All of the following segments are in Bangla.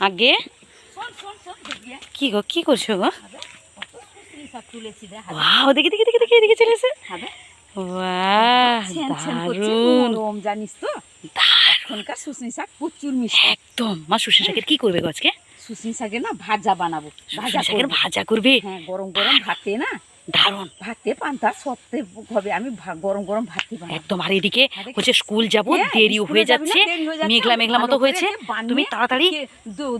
আগে? কি গো কি করছ গো? ওয়াও দেখি দেখি দেখি দেখি চলে এসে। দারুণ। জানিস তো? এখনকার সুস্নি শাক প্রচুর মিষ্টি। একদম। মা শাকের কি করবে গো আজকে? সুস্নি শাকের না ভাজা বানাবো। ভাজা শাকের ভাজা করবে? হ্যাঁ গরম গরম ভাতে না? দারুণ। ভাতে পান্তা সত্যি হবে আমি গরম গরম ভাতে একদম আর এদিকে হচ্ছে স্কুল যাব হ্যাঁ, দেরি হয়ে যাচ্ছে দেরি মেঘলা মেঘলা ভালো মতো করে হয়েছে। তুমি তাড়াতাড়ি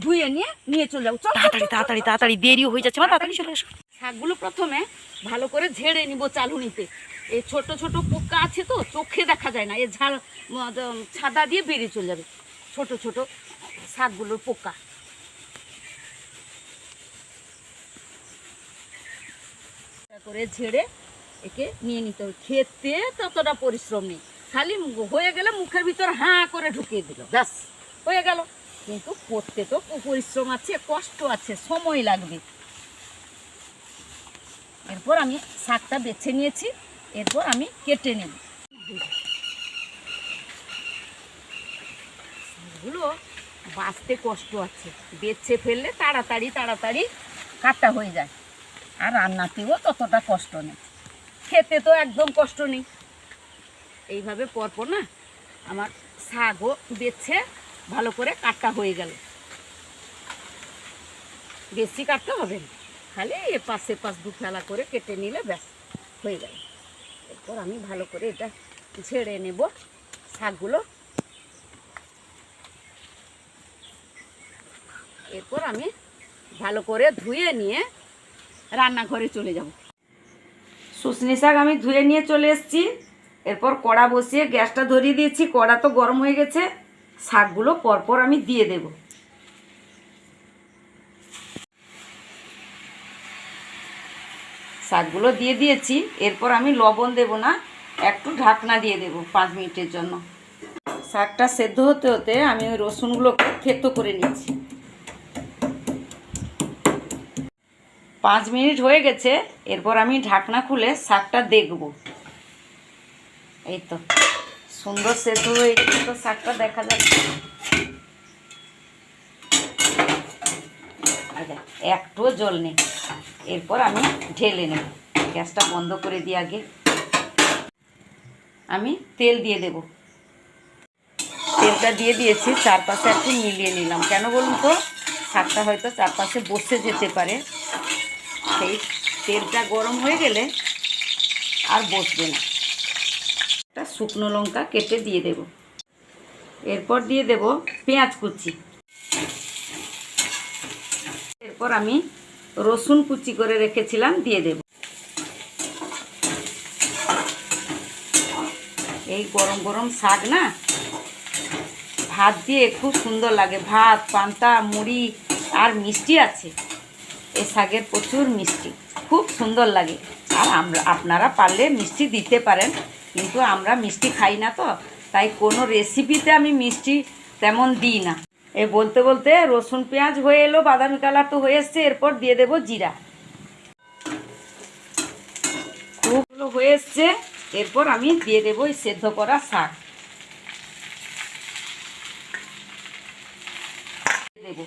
ধুয়ে নিয়ে নিয়ে চলে যাব। তাড়াতাড়ি তাড়াতাড়ি তাড়াতাড়ি দেরিও হয়ে যাচ্ছে। তাড়াতাড়ি চলে শাকগুলো প্রথমে ভালো করে ঝেড়ে নিব চালুনিতে। এই ছোট ছোট পোকা আছে তো চোখে দেখা যায় না। এই ঝাল ছাদা দিয়ে বেরিয়ে চলে যাবে। ছোট ছোট শাকগুলোর পোকা। করে ঝেড়ে একে নিয়ে নিতে হবে। খেতে ততটা পরিশ্রম নেই। খালি হয়ে গেলে মুখের ভিতর হাঁ করে ঢুকিয়ে দিল। ব্যাস। হয়ে গেল। কিন্তু করতে তো পরিশ্রম আছে কষ্ট আছে সময় লাগবে। এরপর আমি শাকটা বেছে নিয়েছি। এরপর আমি কেটে নেব। এগুলো বাঁচতে কষ্ট আছে। বেছে ফেললে তাড়াতাড়ি তাড়াতাড়ি কাটা হয়ে যায়। আর রান্নাতেও ততটা কষ্ট নেই। খেতে তো একদম কষ্ট নেই। এইভাবে পরপর না আমার শাকও বেছে ভালো করে কাটা হয়ে গেল। বেশি কাটতে হবে না। খালি এ পাশে পাশ দু ফেলা করে কেটে নিলে ব্যাস, হয়ে গেল। এরপর আমি ভালো করে এটা ঝেড়ে নেব শাকগুলো। এরপর আমি ভালো করে ধুয়ে নিয়ে রান্নাঘরে চলে যাব। শুশনি শাক আমি ধুয়ে নিয়ে চলে এসেছি। এরপর কড়া বসিয়ে গ্যাসটা ধরিয়ে দিয়েছি। কড়া তো গরম হয়ে গেছে। শাকগুলো পরপর আমি দিয়ে দেবো। শাকগুলো দিয়ে দিয়েছি। এরপর আমি লবণ দেব না। একটু ঢাকনা দিয়ে দেব পাঁচ মিনিটের জন্য। শাকটা সেদ্ধ হতে হতে আমি ওই রসুনগুলোকে থেতো করে নিয়েছি। পাঁচ মিনিট হয়ে গেছে, এরপর আমি ঢাকনা খুলে শাকটা দেখব। এই তো, সুন্দর সেদ্ধ হয়ে গেছে তো শাকটা দেখা যাচ্ছে। একটুও জল নেই। এরপর আমি ঢেলে নেব, গ্যাসটা বন্ধ করে দিই আগে। আমি তেল দিয়ে দেব। তেলটা দিয়ে দিয়েছি, চারপাশে একটু মিলিয়ে নিলাম। কেন বলুন তো? শাকটা হয়তো চারপাশে বসে যেতে পারে। সেই তেলটা গরম হয়ে গেলে আর বসবে না। একটা শুকনো লঙ্কা কেটে দিয়ে দেব। এরপর দিয়ে দেব পেঁয়াজ কুচি। এরপর আমি রসুন কুচি করে রেখেছিলাম, দিয়ে দেব। এই গরম গরম শাক না, ভাত দিয়ে খুব সুন্দর লাগে। ভাত, পান্তা, মুড়ি আর মিষ্টি আছে। এই শাকের প্রচুর মিষ্টি। খুব সুন্দর লাগে। আর আমরা, আপনারা পারলে মিষ্টি দিতে পারেন, কিন্তু আমরা মিষ্টি খাই না তো। তাই কোনো রেসিপিতে আমি মিষ্টি তেমন দিই না। এ বলতে বলতে রসুন পেঁয়াজ হয়ে এলো, বাদামি কালার তো হয়ে এসছে, এরপর দিয়ে দেবো জিরা। খুব ভালো হয়ে এসছে, এরপর আমি দিয়ে দেবো এই সেদ্ধ করা শাক। দেবো।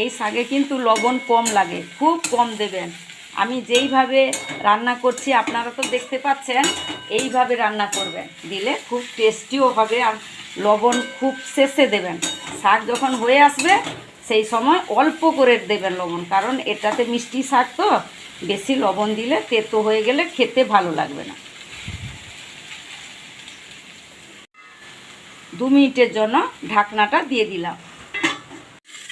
এই শাকে কিন্তু লবণ কম লাগে, খুব কম দেবেন। আমি যেইভাবে রান্না করছি, আপনারা তো দেখতে পাচ্ছেন, এইভাবে রান্না করবেন। দিলে খুব টেস্টিও হবে আর লবণ খুব শেষে দেবেন। শাক যখন হয়ে আসবে, সেই সময় অল্প করে দেবেন লবণ, কারণ এটাতে মিষ্টি শাক তো, বেশি লবণ দিলে তেতো হয়ে গেলে খেতে ভালো লাগবে না। দু মিনিটের জন্য ঢাকনাটা দিয়ে দিলাম।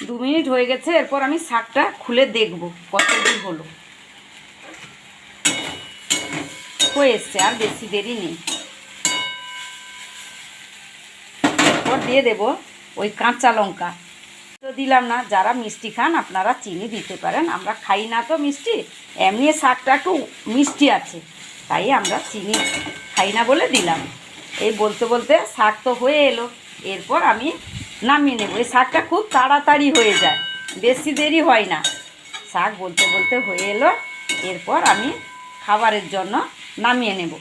দু মিনিট হয়ে গেছে, এরপর আমি শাকটা খুলে দেখব কতদিন হলো। হয়ে এসছে, আর বেশি দেরি নেই। এরপর দিয়ে দেব ওই কাঁচা লঙ্কা। তো দিলাম না, যারা মিষ্টি খান আপনারা চিনি দিতে পারেন, আমরা খাই না তো মিষ্টি, এমনি শাকটা একটু মিষ্টি আছে, তাই আমরা চিনি খাই না বলে দিলাম। এই বলতে বলতে শাক তো হয়ে এলো, এরপর আমি নামিয়ে নেব। এই শাকটা খুব তাড়াতাড়ি হয়ে যায়, বেশি দেরি হয় না। শাক বলতে বলতে হয়ে এলো, এরপর আমি খাবারের জন্য নামিয়ে নেব।